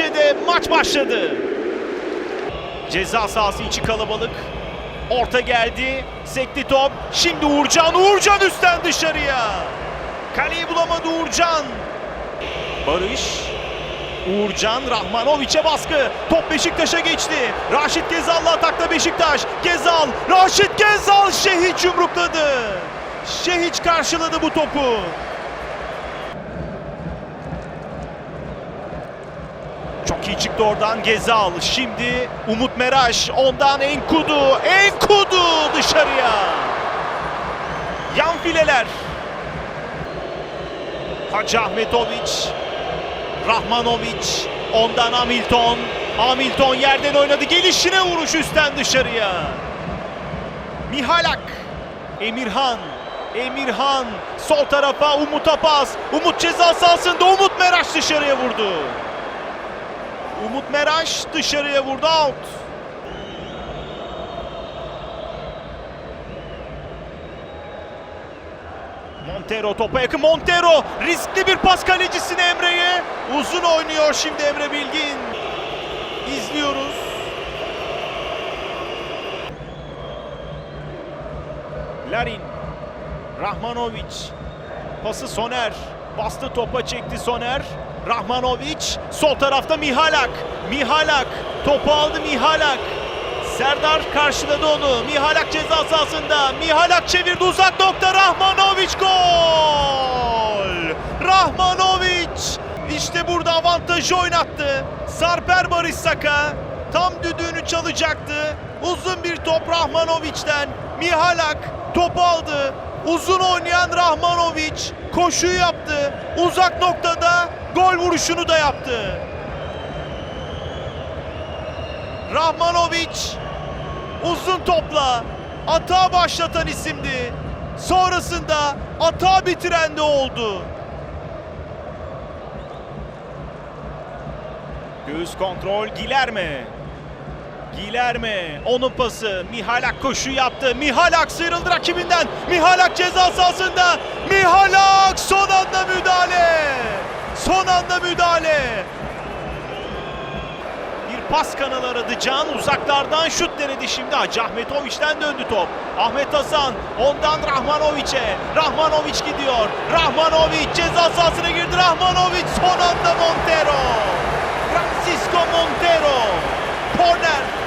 Fenerbahçe'de maç başladı. Ceza sahası içi kalabalık. Orta geldi. Sekti top. Şimdi Uğurcan. Uğurcan üstten dışarıya. Kaleyi bulamadı Uğurcan. Barış. Uğurcan Rahmanoviç'e baskı. Top Beşiktaş'a geçti. Raşit Gezal'la atakta Beşiktaş. Gezal. Raşit Gezal Şehiç yumrukladı. Şehiç karşıladı bu topu. İyi çıktı oradan Gezal. Şimdi Umut Meraş. Ondan Enkudu. Enkudu dışarıya. Yan fileler. Hacı Ahmetoviç. Rahmanovic. Ondan Hamilton. Hamilton yerden oynadı. Gelişine vuruş üstten dışarıya. Mihalak. Emirhan. Emirhan sol tarafa Umut'a pas. Umut ceza sahasında Umut Meraş dışarıya vurdu. Umut Meraş dışarıya vurdu out. Montero topa yakın. Montero riskli bir pas kalecisine Emre'ye uzun oynuyor şimdi Emre Bilgin. İzliyoruz. Larin Rahmanovic pası Soner bastı topa çekti Soner Rahmanovic sol tarafta Mihalak Mihalak topu aldı Mihalak Serdar karşıladı onu. Mihalak ceza sahasında. Mihalak çevirdi uzak nokta. Rahmanovic gol! Rahmanovic işte burada avantajı oynattı. Sarper Barış Saka tam düdüğünü çalacaktı. Uzun bir top Rahmanovic'den. Mihalak topu aldı. Uzun oynayan Rahmanovic koşuyu yaptı. Uzak noktada gol vuruşunu da yaptı. Rahmanovic uzun topla atağı başlatan isimdi. Sonrasında atağı bitiren de oldu. Göğüs kontrol Gilerme. Gilerme onun pası Mihalak koşu yaptı. Mihalak sıyrıldı rakibinden. Mihalak ceza sahasında. Mihalak son anda müdahale. Son anda müdahale. Bir pas kanalı aradı Can. Uzaklardan şut denedi şimdi. Hacı Ahmetoviç'ten döndü top. Ahmet Hasan ondan Rahmanovic'e. Rahmanovic gidiyor. Rahmanovic ceza sahasına girdi. Rahmanovic son anda Montero. Francisco Montero. Korner.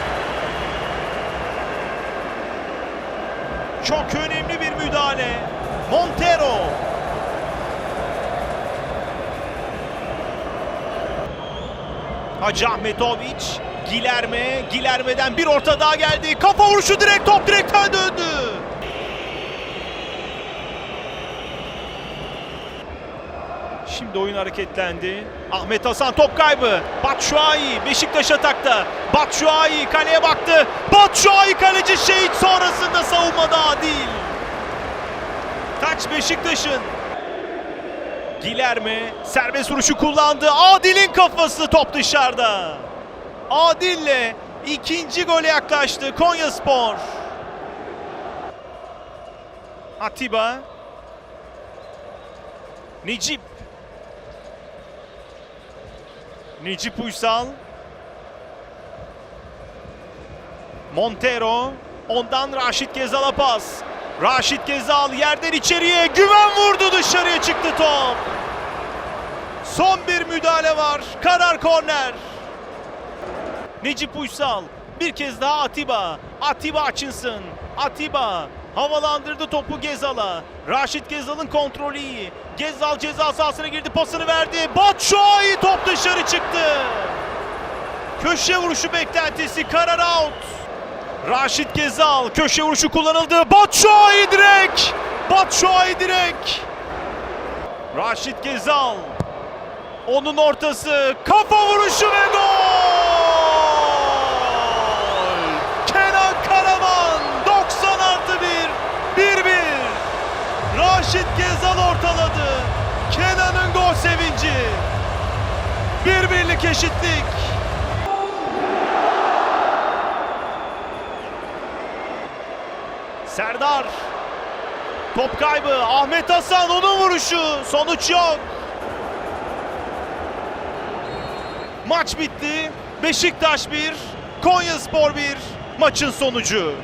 Çok önemli bir müdahale. Montero. Hacı Ahmetoviç, Gilerme, Gilerme'den bir orta daha geldi. Kafa vuruşu direkt top direkten döndü. Şimdi oyun hareketlendi. Ahmet Hasan top kaybı. Batshuayi Beşiktaş atakta. Batshuayi kaleye baktı. Batshuayi kaleci şehit sonrasında savunmada Adil. Taç Beşiktaş'ın. Gilerme serbest vuruşu kullandı. Adil'in kafası top dışarıda. Adil'le ikinci gole yaklaştı Konya Spor. Atiba. Necip. Necip Uysal. Montero. Ondan Raşit Gezal'a pas. Raşit Gezal yerden içeriye güven vurdu dışarıya çıktı top. Son bir müdahale var. Karar korner. Necip Uysal. Bir kez daha Atiba. Atiba açınsın. Atiba havalandırdı topu Gezal'a. Raşit Gezal'ın kontrolü iyi. Gezal ceza sahasına girdi pasını verdi. Batshuayi top dışarı çıktı. Köşe vuruşu beklentisi karar out. Raşit Gezal köşe vuruşu kullanıldı. Batshuayi direkt. Batshuayi direkt. Raşit Gezal. Onun ortası kafa vuruşu ve gol! Sevinci. Bir birlik eşitlik. Serdar. Top kaybı. Ahmet Hasan onun vuruşu. Sonuç yok. Maç bitti. Beşiktaş 1, Konya Spor 1 maçın sonucu.